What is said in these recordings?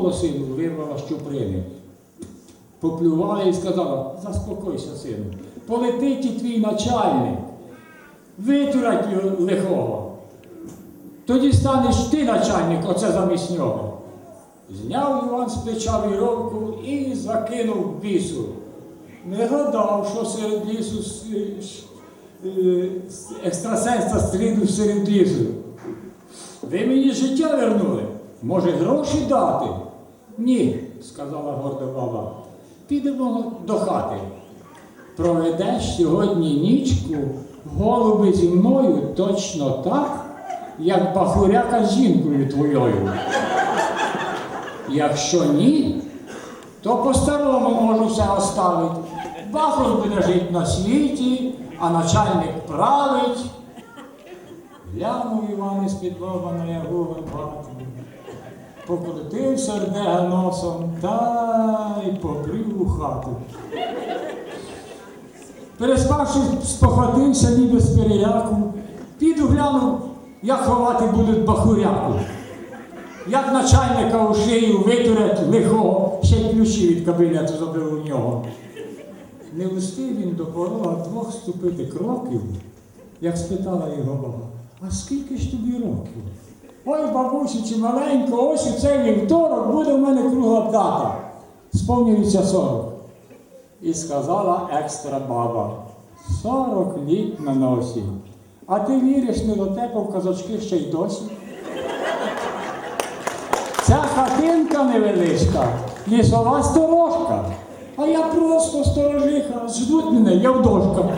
волосину, вирвала щуприни. Поплювала і сказала, заспокойся, сину, полетить твій начальник, витурать його лихого. Тоді станеш ти начальник, оце замість нього. Зняв Іван з плеча віровку і закинув бісу. Не гадав, що серед лісу е, стрінув серед лісу. Ви мені життя вернули. Може, гроші дати? Ні, сказала горда баба. Підемо до хати. Проведеш сьогодні нічку голуби зі мною точно так, як бахуряка з жінкою твоєю. Якщо ні, то по-старому можу все оставити. Бахур буде жити на світі, а начальник править. Глянув Іван із під лоба на ягу горбату, покрутив сердега носом та й побрів у хату. Переспавши, спохватився ніби з переляку, піду глянув, як ховати будуть бахуряку. Як начальника у шию витурять лихого, ще й ключі від кабінету забив у нього. Не встиг він до порога двох ступити кроків, як спитала його баба, а скільки ж тобі років? Ой, бабусю, чи маленько, ось у цей вівторок буде в мене кругла дата. Сповнюється сорок. І сказала екстра баба, сорок літ на носі. А ти віриш не дотепав в казочки ще й досі? Ця хатинка невеличка, лісова сторожка. А я просто сторожиха, ждуть мене, я в.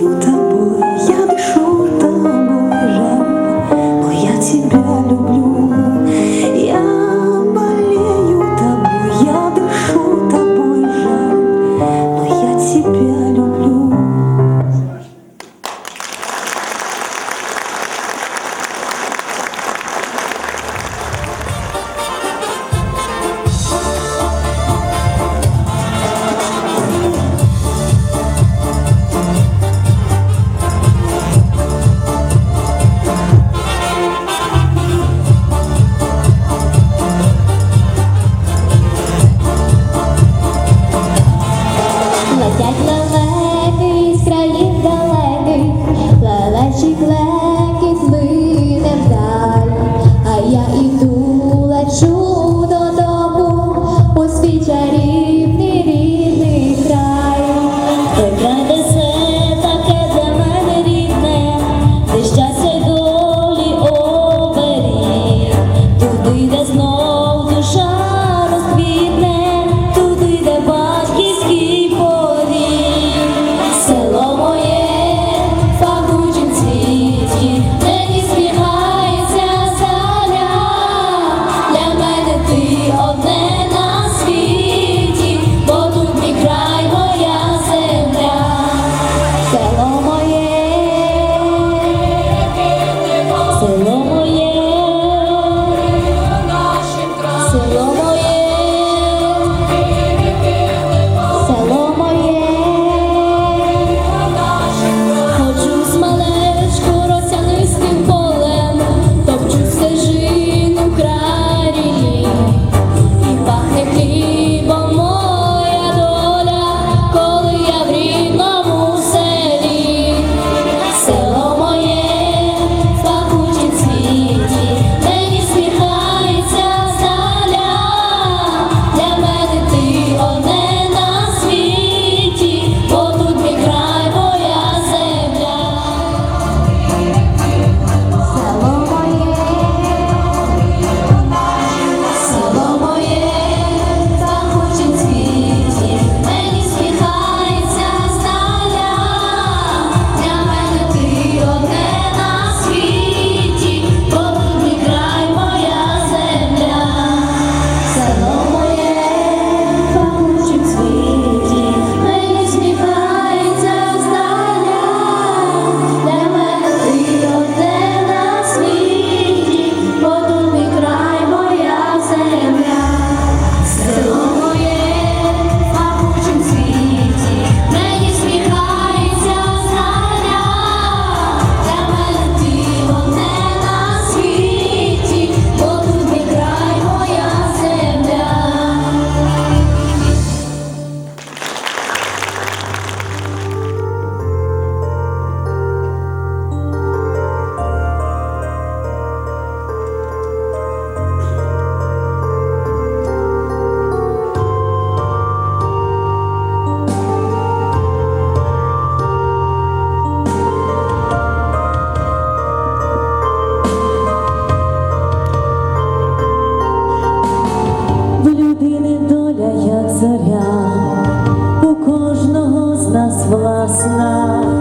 ajuda. зоря, у кожного з нас власна.